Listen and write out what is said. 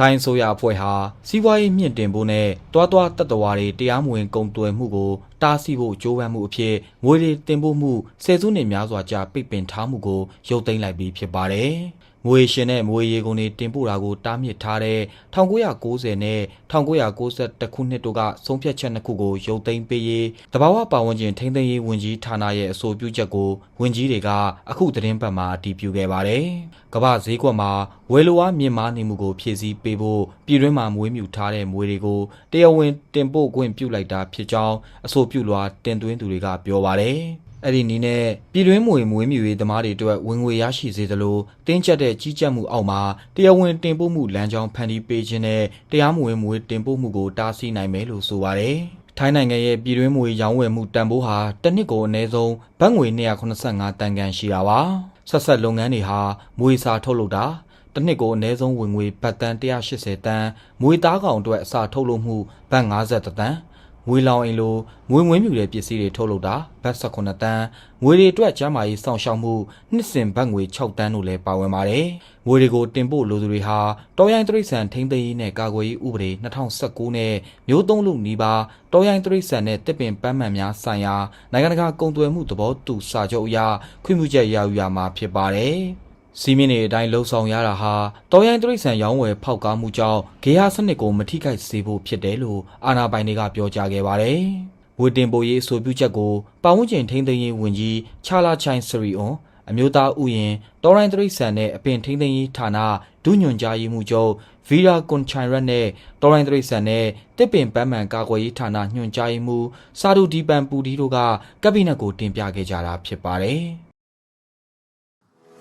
ထိုင်းဆိုရအဖွဲ့ဟာစီးပွားရေးမြင့်တင်ဖို့နဲ့တွားတွားတက်တော်တွေတရားမဝင်ကုန်သွယ်မှုကိုတားဆီးဖို့ကြိုးပမ်းမှုအဖြစ်ငွေတွေတင်ပို့မှုဆယ်စုနှစ်များစွာကြာပိတ်ပင်ထားမှုကိုရုပ်သိမ်းလိုက်ပြီးဖြစ်ပါတယ်။ ငွေရှင်နဲ့ငွေရေကုန်တွေတင်ပို့တာကိုတားမြစ်ထားတဲ့1990နဲ့1991ခုနှစ်တို့ကဆုံးဖြတ်ချက်နှစ်ခုကိုရုပ်သိမ်းပေးရေးတဘာဝပါဝင်ခြင်းထိန်းသိမ်းရေးဝန်ကြီးဌာနရဲ့အဆိုပြုချက်ကိုဝန်ကြီးတွေကအခုသတင်းပတ်မှာအတည်ပြုခဲ့ပါတယ်။ကမ္ဘာဈေးကွက်မှာဝယ်လိုအားမြင့်မားနေမှုကိုဖြည့်ဆည်းပေးဖို့ပြည်တွင်းမှာမွေးမြူထားတဲ့မွေတွေကိုတရားဝင်တင်ပို့ခွင့်ပြုလိုက်တာဖြစ်ကြောင်းအဆိုပြုလွှာတင်သွင်းသူတွေကပြောပါတယ်။ အဲ့ဒီနည်းနဲ့ပြည်တွင်းမွေမွေးမြူရေးသမားတွေအတွက်ဝင်ငွေရရှိစေသလိုတင်းကျပ်တဲ့ကြီးကြပ်မှုအောက်မှာတရားဝင်တင်ပို့မှုလမ်းကြောင်းဖန်တီးပေးခြင်းနဲ့တရားမဝင်မွေတင်ပို့မှုကိုတားဆီးနိုင်မယ်လို့ဆိုပါတယ်။ထိုင်းနိုင်ငံရဲ့ပြည်တွင်းမွေရောင်းဝယ်မှုတန်ဖိုးဟာတစ်နှစ်ကိုအနည်းဆုံးဘတ်ငွေ285တန်ကန်ရှိတာပါ။ဆက်ဆက်လုပ်ငန်းတွေဟာမွေစာထုတ်လုပ်တာတစ်နှစ်ကိုအနည်းဆုံးဝင်ငွေဘတ်တန်180တန်မွေသားကောင်အတွက်အစာထုတ်လုပ်မှုဘတ်50တန် ငွေလောင်အိမ်လိုငွေမွေးမြူတဲ့ပစ္စည်းတွေထုတ်လုပ်တာဘတ်18တန်းငွေတွေအတွက်ကျန်းမာရေးစောင့်ရှောက်မှုနှစ်စဉ်ဘတ်ငွေ6တန်းတို့လည်းပါဝင်ပါတယ်ငွေတွေကိုတင်ပို့လိုသူတွေဟာတော်ရိုင်းတရိษံထိန်းသိမ်းရေးနဲ့ကာကွယ်ရေးဥပဒေ2019နဲ့မျိုးသုံးလူနီးပါးတော်ရိုင်းတရိษံနဲ့တစ်ပင်ပန်းမှန်များဆိုင်ရာနိုင်ငံတကာကုန်သွယ်မှုသဘောတူစာချုပ်အရခွင့်ပြုချက်ရယူရမှာဖြစ်ပါတယ် စီမင်းတွေအတိုင်းလှုပ်ဆောင်ရတာဟာတော်ရိုင်းတရိတ်ဆန်ရောင်းဝယ်ဖောက်ကားမှုကြောင့်ဂေဟာစနစ်ကိုမထိခိုက်စေဖို့ဖြစ်တယ်လို့အာဏာပိုင်တွေကပြောကြားခဲ့ပါတယ်။ဝေတင်ပိုရေးအဆိုပြုချက်ကိုပတ်ဝန်းကျင်ထိန်းသိမ်းရေးဝန်ကြီးချာလာချိုင်စရီအွန်အမျိုးသားဥယျာဉ်တော်ရိုင်းတရိတ်ဆန်နဲ့အပင်ထိန်းသိမ်းရေးဌာနဒုညွန်ကြားရေးမှူးချုပ်ဗီရာကွန်ချိုင်ရက်နဲ့တော်ရိုင်းတရိတ်ဆန်နဲ့တစ်ပင်ပန်းမှန်ကာကွယ်ရေးဌာနညွန်ကြားရေးမှူးစာဒူဒီပန်ပူဒီတို့ကကက်ဘိနက်ကိုတင်ပြခဲ့ကြတာဖြစ်ပါတယ်။